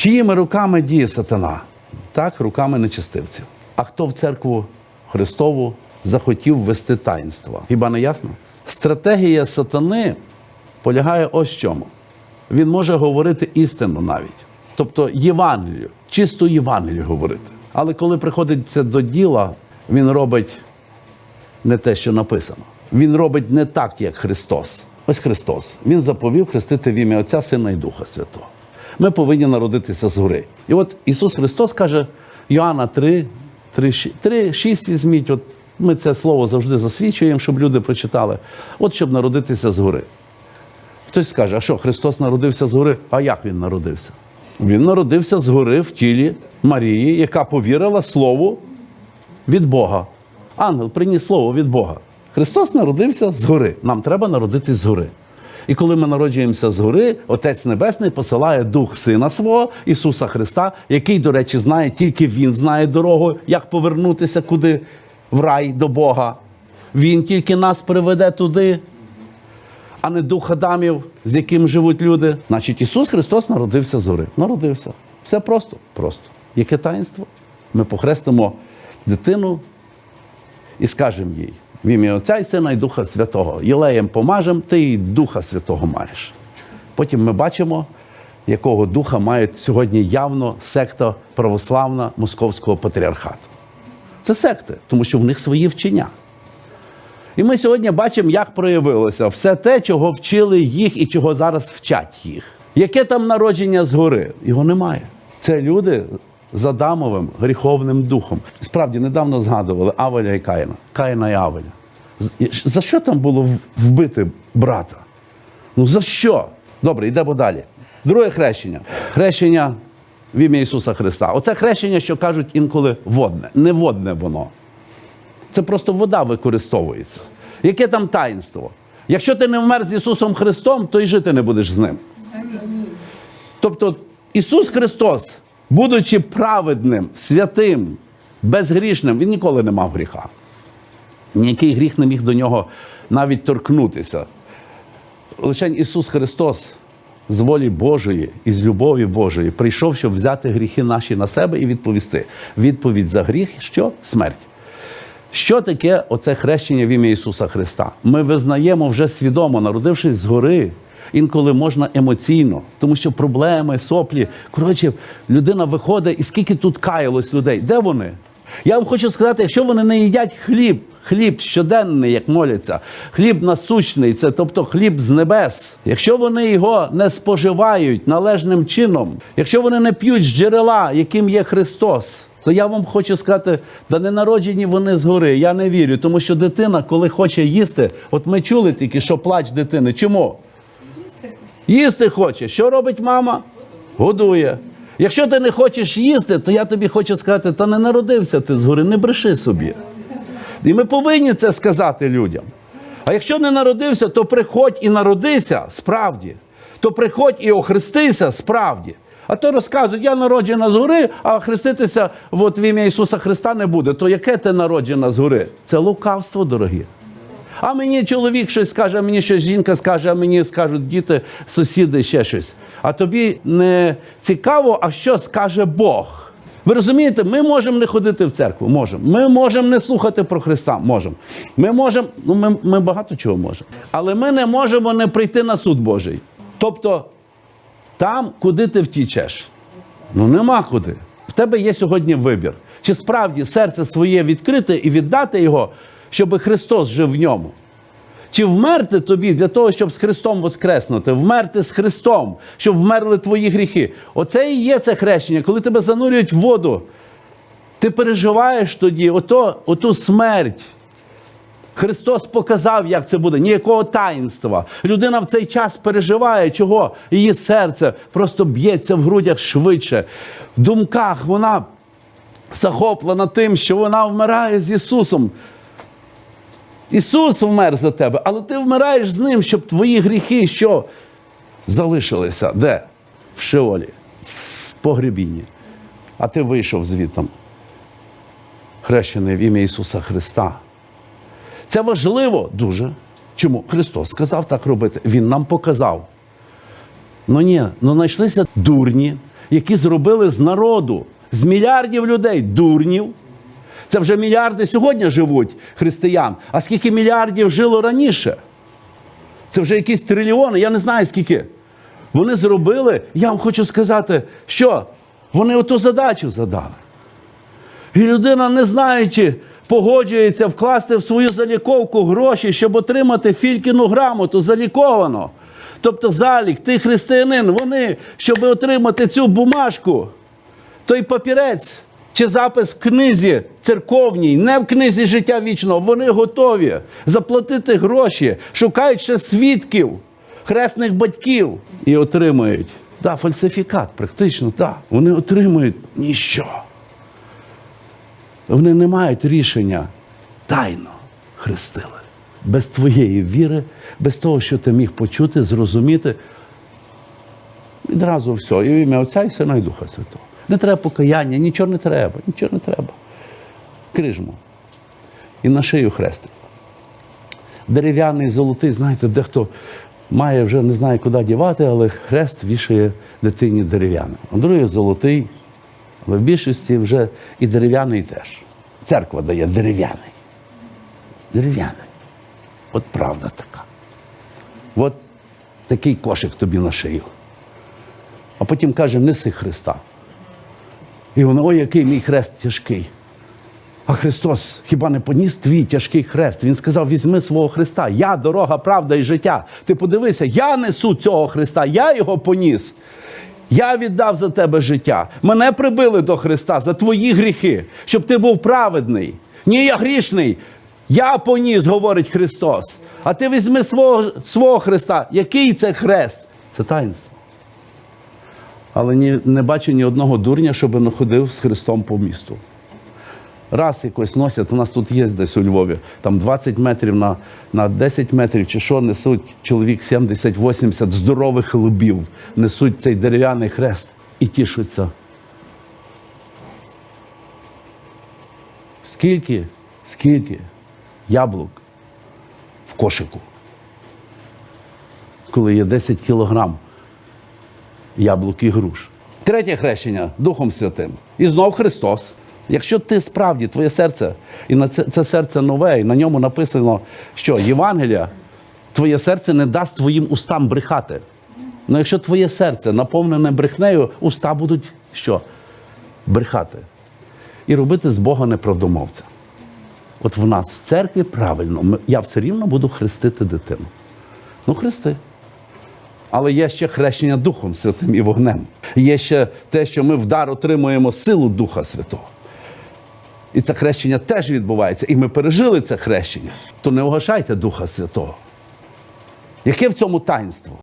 Чиїми руками діє сатана? Так, руками нечистивців. А хто в церкву Христову захотів вести таїнства? Хіба не ясно? Стратегія сатани полягає ось в чому. Він може говорити істину навіть. Тобто Євангелію, чисту Євангелію говорити. Але коли приходить це до діла, він робить не те, що написано. Він робить не так, як Христос. Ось Христос. Він заповів хрестити в ім'я Отця, Сина і Духа Святого. Ми повинні народитися згори. І от Ісус Христос каже, Йоанна 3, 3, 3 6 візьміть. От ми це слово завжди засвідчуємо, щоб люди прочитали. От щоб народитися згори. Хтось скаже, а що, Христос народився згори? А як він народився? Він народився згори в тілі Марії, яка повірила Слову від Бога. Ангел приніс слово від Бога. Христос народився згори. Нам треба народитись згори. І коли ми народжуємося згори, Отець Небесний посилає Дух Сина свого Ісуса Христа, який, до речі, знає, тільки Він знає дорогу, як повернутися куди в рай до Бога. Він тільки нас приведе туди, а не дух Адамів, з яким живуть люди. Значить, Ісус Христос народився згори. Народився. Все просто. Просто. Яке таїнство? Ми похрестимо дитину і скажемо їй в ім'я Отця і Сина і Духа Святого. Єлеєм помажем, ти і Духа Святого маєш. Потім ми бачимо, якого духа має сьогодні явно секта православна Московського патріархату. Це секти, тому що в них свої вчення. І ми сьогодні бачимо, як проявилося все те, чого вчили їх і чого зараз вчать їх. Яке там народження згори? Його немає. Це люди з Адамовим гріховним духом. Справді недавно згадували Авеля і Каїна. Каїна і Авеля. І За що там було вбити брата? Ну за що? Добре, йдемо далі. Друге хрещення. Хрещення в ім'я Ісуса Христа. Оце хрещення, що кажуть інколи водне. Не водне воно. Це просто вода використовується. Яке там таїнство? Якщо ти не вмер з Ісусом Христом, то й жити не будеш з ним. Тобто Ісус Христос, будучи праведним, святим, безгрішним, Він ніколи не мав гріха. Ніякий гріх не міг до нього навіть торкнутися. Лише Ісус Христос з волі Божої і з любові Божої прийшов, щоб взяти гріхи наші на себе і відповісти. Відповідь за гріх що? Смерть. Що таке оце хрещення в ім'я Ісуса Христа? Ми визнаємо вже свідомо, народившись згори. Інколи можна емоційно, тому що проблеми, соплі. Коротше, людина виходить, і скільки тут каялось людей. Де вони? Я вам хочу сказати, якщо вони не їдять хліб, хліб щоденний, як моляться, хліб насущний, це тобто хліб з небес. Якщо вони його не споживають належним чином, якщо вони не п'ють з джерела, яким є Христос, то я вам хочу сказати, да не народжені вони згори. Я не вірю, тому що дитина, коли хоче їсти, от ми чули тільки, що плач дитини. Чому? Їсти хоче. Що робить мама? Годує. Якщо ти не хочеш їсти, то я тобі хочу сказати, та не народився ти згори, не бреши собі. І ми повинні це сказати людям. А якщо не народився, то приходь і народися справді. То приходь і охрестися справді. А то розказують, я народжена згори, а хреститися от в ім'я Ісуса Христа не буде. То яке ти народжена згори? Це лукавство, дорогі. А мені чоловік щось скаже, а мені щось жінка скаже, а мені скажуть діти, сусіди, ще щось. А тобі не цікаво, а що скаже Бог. Ви розумієте, ми можемо не ходити в церкву, можемо. Ми можемо не слухати про Христа, можемо. Ми можемо, ну ми, ми багато чого можемо. Але ми не можемо не прийти на суд Божий. Тобто, там, куди ти втічеш. Ну нема куди. В тебе є сьогодні вибір. Чи справді серце своє відкрите і віддати його, щоб Христос жив в ньому? Чи вмерти тобі для того, щоб з Христом воскреснути, вмерти з Христом, щоб вмерли твої гріхи? Оце і є це хрещення, коли тебе занурюють в воду. Ти переживаєш тоді ото, оту смерть. Христос показав, як це буде, ніякого таїнства. Людина в цей час переживає, чого її серце просто б'ється в грудях швидше. В думках вона захоплена тим, що вона вмирає з Ісусом. Ісус вмер за тебе, але ти вмираєш з ним, щоб твої гріхи що залишилися? Де? В Шеолі, в погребінні. А ти вийшов звітом, хрещений в ім'я Ісуса Христа. Це важливо дуже. Чому? Христос сказав так робити. Він нам показав. Ну ні, ну знайшлися дурні, які зробили з народу, з мільярдів людей, дурнів. Це вже мільярди сьогодні живуть християн. А скільки мільярдів жило раніше? Це вже якісь трильйони, я не знаю скільки. Вони зробили, я вам хочу сказати, що вони оту задачу задали. І людина, не знаючи, погоджується вкласти в свою заліковку гроші, щоб отримати фількіну грамоту заліковано. Тобто залік, ти християнин, вони, щоб отримати цю бумажку, той папірець чи запис в книзі церковній, не в книзі життя вічного, вони готові заплатити гроші, шукають ще свідків, хресних батьків і отримують. Так, фальсифікат, практично, так. Вони отримують ніщо. Вони не мають рішення тайно хрестили. Без твоєї віри, без того, що ти міг почути, зрозуміти. Відразу все. І в ім'я Отця і Сина і Духа Святого. Не треба покаяння, нічого не треба, нічого не треба. Крижмо. І на шию хрестик. Дерев'яний, золотий, знаєте, дехто має вже не знає, куди дівати, але хрест вішає дитині дерев'яний. А другий золотий, але в більшості вже і дерев'яний теж. Церква дає дерев'яний. Дерев'яний. От правда така. От такий кошик тобі на шию. А потім каже, неси Христа. І воно, ой, який мій хрест тяжкий. А Христос хіба не поніс твій тяжкий хрест? Він сказав: візьми свого Христа. Я дорога, правда і життя. Ти подивися, я несу цього Христа, я його поніс. Я віддав за тебе життя. Мене прибили до Христа за твої гріхи, щоб ти був праведний. Ні, я грішний. Я поніс, говорить Христос. А ти візьми свого, свого Христа. Який це хрест? Це таїнство. Але ні, не бачу ні одного дурня, щоб не ходив з Христом по місту. Раз якось носять, у нас тут є десь у Львові, там 20 метрів на, на 10 метрів чи що несуть чоловік 70-80 здорових лубів, несуть цей дерев'яний хрест і тішуться. Скільки, скільки яблук в кошику, коли є 10 кілограм яблук і груш. Третє хрещення Духом Святим. І знов Христос. Якщо ти справді твоє серце, і на це, це серце нове, і на ньому написано, що Євангелія, твоє серце не дасть твоїм устам брехати. Ну якщо твоє серце наповнене брехнею, уста будуть що? Брехати. І робити з Бога неправдомовця. От в нас в церкві правильно, я все рівно буду хрестити дитину. Ну, хрести. Але є ще хрещення Духом Святим і вогнем. Є ще те, що ми в дар отримуємо силу Духа Святого. І це хрещення теж відбувається. І ми пережили це хрещення. То не угашайте Духа Святого. Яке в цьому таїнство?